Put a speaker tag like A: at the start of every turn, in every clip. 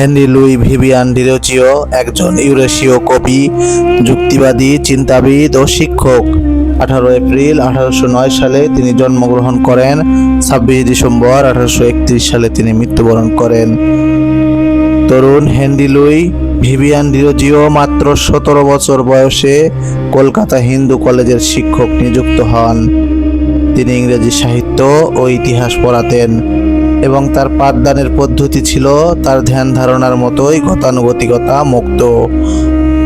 A: Henry Louis Vivian Derozio একজন ইউরেশীয় কবি, যুক্তিবাদী, চিন্তাবিদ ও শিক্ষক। আঠারো এপ্রিল আঠারোশো নয় সালে তিনি জন্মগ্রহণ করেন। ছাব্বিশ ডিসেম্বর আঠারোশো একত্রিশ সালে তিনি মৃত্যুবরণ করেন। তরুণ হেনরি লুই ভিভিয়ান ডিরোজিও মাত্র সতেরো বছর বয়সে কলকাতা হিন্দু কলেজের শিক্ষক নিযুক্ত হন। তিনি ইংরেজি সাহিত্য ও ইতিহাস পড়াতেন। এবং তার পাঠদানের পদ্ধতি ছিল তার ধ্যান ধারণার মতোই গতানুগতিকতা মুক্ত।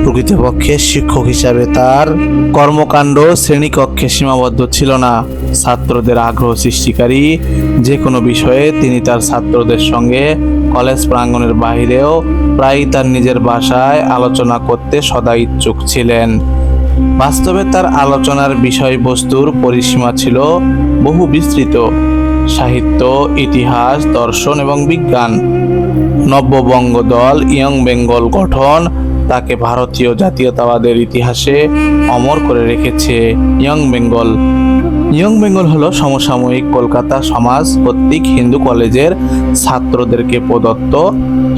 A: প্রকৃতপক্ষে শিক্ষক হিসাবে তার কর্মকাণ্ড শ্রেণীকক্ষে সীমাবদ্ধ ছিল না। ছাত্রদের আগ্রহ সৃষ্টিকারী যে কোনো বিষয়ে তিনি তার ছাত্রদের সঙ্গে কলেজ প্রাঙ্গণের বাইরেও প্রায়ই তার নিজের বাসায় আলোচনা করতে সদা ইচ্ছুক ছিলেন। বাস্তবে তার আলোচনার বিষয়বস্তুর পরিসীমা ছিল বহু বিস্তৃত সাহিত্য, ইতিহাস, দর্শন এবং বিজ্ঞান। নব্যবঙ্গ দল ইয়ং বেঙ্গল গঠন তাকে ভারতীয় জাতীয়তাবাদের ইতিহাসে অমর করে রেখেছে ইয়ং বেঙ্গল। ইয়ং বেঙ্গল হলো সমসাময়িক কলকাতা সমাজ কর্তৃক হিন্দু কলেজের ছাত্রদেরকে প্রদত্ত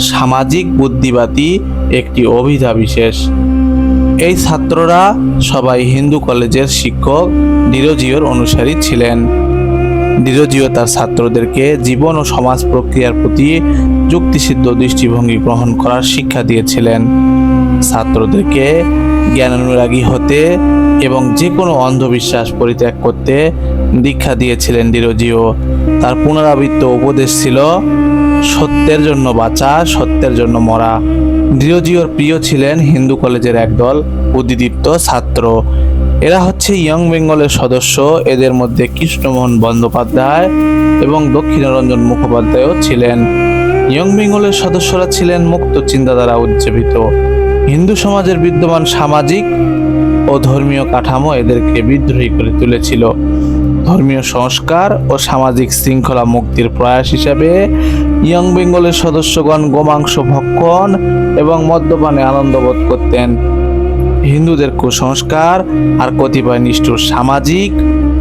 A: সামাজিক বুদ্ধিবাদী একটি অভিধা বিশেষ এই ছাত্ররা সবাই হিন্দু কলেজের শিক্ষক ডিরোজিওর অনুসারী ছিলেন। ডিরোজিও তার ছাত্রদেরকে জীবন ও সমাজ প্রক্রিয়ার প্রতি যুক্তিসিদ্ধ দৃষ্টিভঙ্গি গ্রহণ করার শিক্ষা দিয়েছিলেন। ছাত্রদেরকে জ্ঞানানুরাগী হতে এবং যে কোনো অন্ধবিশ্বাস পরিত্যাগ করতে দীক্ষা দিয়েছিলেন ডিরোজিও তার পুনরাবৃত্ত উপদেশ ছিল, সত্যের জন্য বাঁচা, সত্যের জন্য মরা। ডিরোজিওর প্রিয় ছিলেন হিন্দু কলেজের একদল বুদ্ধিদীপ্ত ছাত্র। এরা হচ্ছে ইয়ং বেঙ্গলের সদস্য, এদের মধ্যে কৃষ্ণমোহন বন্দ্যোপাধ্যায় এবং দক্ষিণরঞ্জন মুখোপাধ্যায়ও ছিলেন। ইয়ং বেঙ্গলের সদস্যরা ছিলেন মুক্ত চিন্তাধারা উজ্জীবিত। হিন্দু সমাজের বিদ্যমান সামাজিক ও ধর্মীয় কাঠামো এদেরকে বিদ্রোহী করে তুলেছিল। ধর্মীয় সংস্কার ও সামাজিক শৃঙ্খলা মুক্তির প্রয়াস হিসাবে ইয়ং বেঙ্গলের সদস্যগণ গোমাংস ভক্ষণ এবং মদ্যপানে আনন্দবোধ করতেন। হিন্দুদের কুসংস্কার আর কতিপয় নিষ্ঠুর সামাজিক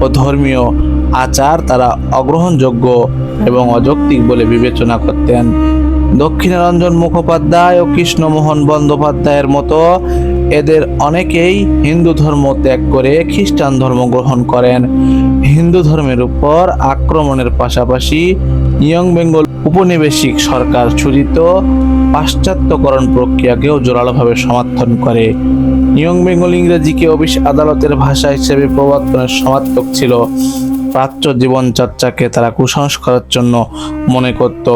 A: ও ধর্মীয় আচার তারা অগ্রহণযোগ্য এবং অযৌক্তিক বলে বিবেচনা করতেন। দক্ষিণারঞ্জন মুখোপাধ্যায় ও কৃষ্ণমোহন বন্দ্যোপাধ্যায়ের মতো এদের অনেকেই হিন্দু ধর্ম ত্যাগ করে খ্রিস্টান ধর্ম গ্রহণ করেন। হিন্দু ধর্মের উপর আক্রমণের পাশাপাশি ইয়ং বেঙ্গল উপনিবেশিক সরকার ছুরিত পাশ্চাত্যকরণ প্রক্রিয়াকেও জোরালোভাবে সমর্থন করে। ইয়ং বেঙ্গল ইংরেজিকে অফিস আদালতের ভাষা হিসেবে প্রবর্তনের সমার্থক ছিল। প্রাচ্য জীবনচর্চাকে তারা কুসংস্কারের জন্য মনে করত।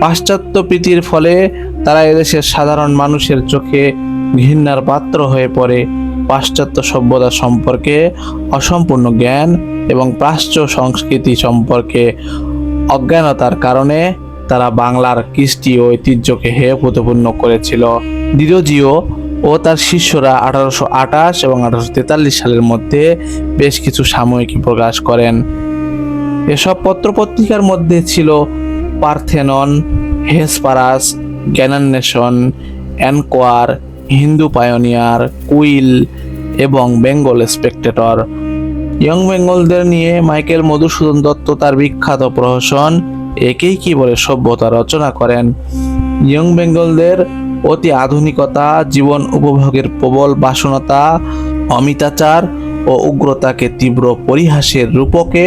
A: পাশ্চাত্য প্রীতির ফলে তারা এদেশের সাধারণ মানুষের চোখে ঘৃণার পাত্র হয়ে পড়ে। পাশ্চাত্য সভ্যতা সম্পর্কে অসম্পূর্ণ জ্ঞান এবং প্রাচ্য সংস্কৃতি সম্পর্কে অজ্ঞানতার কারণে তারা বাংলার কৃষ্টি ঐতিহ্যকে হে প্রতিপূর্ণ করেছিল। ডিরোজিও ও তার শিষ্যরা আঠারোশো আঠাশ এবং আঠারোশো তেতাল্লিশ সালের মধ্যে বেশ কিছু সাময়িকী প্রকাশ করেন। এসব পত্রপত্রিকার মধ্যে ছিল Parthenon, Hesperus Gyananweshan Enquirer, Hindu Pioneer, Quill এবং বেঙ্গল স্পেকটেটর। ইয়ং বেঙ্গলদের নিয়ে মাইকেল মধুসূদন দত্ত তার বিখ্যাত প্রহসন, একেই কি বলে সভ্যতা রচনা করেন। ইয়ং বেঙ্গলদের অতি আধুনিকতা, জীবন উপভোগের প্রবল বাসনতা, অমিতাচার ও উগ্রতাকে তীব্র পরিহাসের রূপকে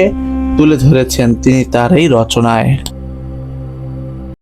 A: তুলে ধরেছেন তিনি তার এই রচনায়।